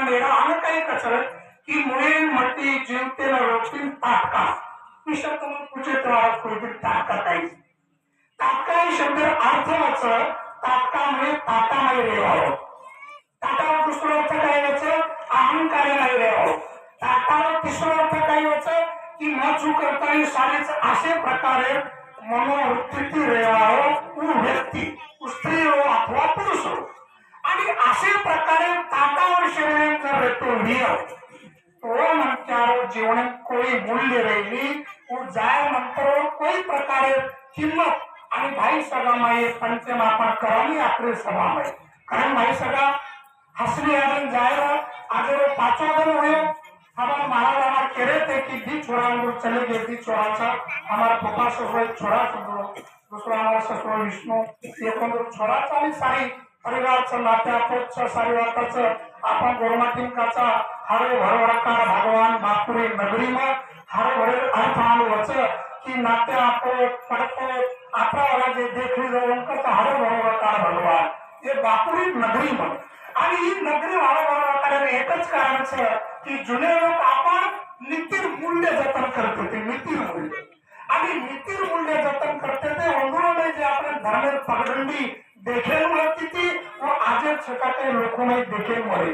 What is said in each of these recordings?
मेरा आणि काही कचर? की मुळे मटी जीवतेला रोटीन ताटका ही शब्द मग पूछे तुम्हाला कोणती ताटका काही ताटका हे शब्द अर्थ वाच ताटकामुळे ताटामध्ये रेवावं. ताटावर दुसरं अर्थ काय याचं अहंकार नाही रेवावं. ताटावर तिसरं अर्थ काय याचं की न चूक करता सारेच असे प्रकारे मनोवृत्ती रेवावं उ व्यक्ती स्त्री हो अथवा पुरुष हो. आणि असे प्रकारे ताटावर शरीर मीर तो मनचारो जीवन कोई मूल्य रहेगी और जाए मंत्रो कोई प्रकार किंमत आणि भाई सगा माई पंच मापा करावी आपले सभा माई कारण भाई सगा हसली आदन जायला आजरो पाचागन होयो. हमारा महाराज हमारे कह रहे थे कि दी छोरा हम चले गए दी छोरा सा हमारा पप्पा ससुर छोरा ससुर दूसरा हमारा ससुर विष्णु एक छोरा चालीस सारी परिवार नात्या पोच सारी वाताचं आपा गोरमातिलकाचा हरे भरवरकार भगवान बापुरे नगरीमा हरे भरे अर्थ आलो वच की नाते आपो पडतो वाला जे देखील जाऊन करतो हरे भरवरकार भगवान. हे बापुरी नगरी मग आणि ही नगरी हरे भरवरकाराने एकच कारण की जुने लोक आपण नितीर मूल्य जतन करते ते नितीर मूल्य. आणि नितीर मूल्य जतन करते ते अंगुराने जे आपण धर्मेर पगडंडी देखील मला छेकाते रुखुमै देखे मरे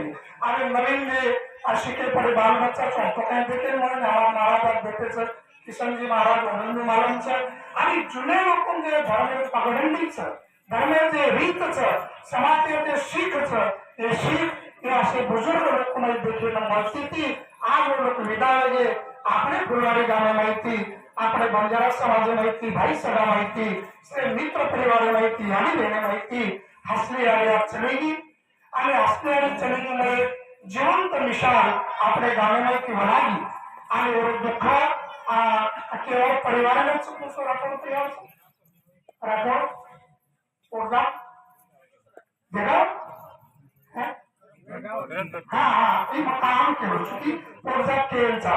अरे नवीनले आशिके पढे बाल बच्चा चौथकाय देखे मरे हमारा मारा बाप देखे छ किशनजी महाराज आनन्द मालम छ अनि जुनै रुखुम जे धर्म पगडण्डी छ धर्म जे रीत छ समाजले जे सिख छ ए सिख ए आशे बुजुर्ग रुखुमै देखे न मस्तिती आ बोलो विदा लगे आपने फुलवारी गाना माहिती આપણે બંજારા સમાજ माहिती भाई सगळा माहिती श्री मित्र परिवार माहिती आणि देणे माहिती हसली आणि चलेगी आणि हसली आणि चलेगी मध्ये जिवंत मिशाल आपले गावे माहिती म्हणाली आणि वर दुःख आ, केवळ परिवाराला चुकून राठोड परिवार राठोड पोरगा देगाव हा? हा हा ती काम केलं की पोरजात केळचा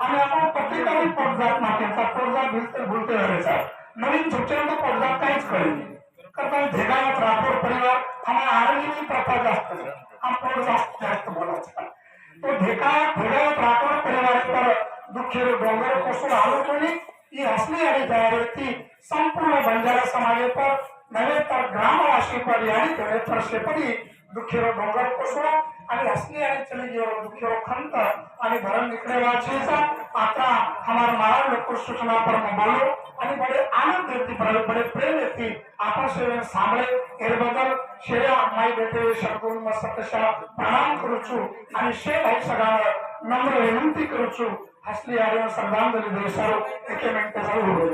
आणि आपण प्रत्येकाने पोटजात नाट्याचा पोटजात भिलते करायचा हरेचा नवीन झुकच्यानंतर पोटजात काहीच कळेल नाही. करता भेगावत राठोड परिवार आम्हाला आरंगी प्रथा जास्त आपण जास्त जास्त बोलायचा तो ढेका भेगावत राठोड परिवार पर दुःखी डोंगर कोसळ आलो ही असली आणि तयारी ती संपूर्ण बंजारा समाजे पर नव्हे तर ग्रामवासी पर यानी नव्हे तर दुःखीरो डोंगर कोसळ आणि हसली आणि चली गेलो दुःखीरो खंत आणि भरण निकलेला छेसा आता हमारे महाराज लोग सूचना पर मैं बोलो आणि बड़े आनंद देती बड़े बड़े प्रेम देती आपण सेवन सांभळे एरबदल बदल शेया माई बेटे शब्दून मग सत्यशा प्रणाम करूचू आणि शे भाई सगळ्यांना नम्र विनंती करूचू. हसली आणि श्रद्धांजली दे एके मिनिट जाऊ.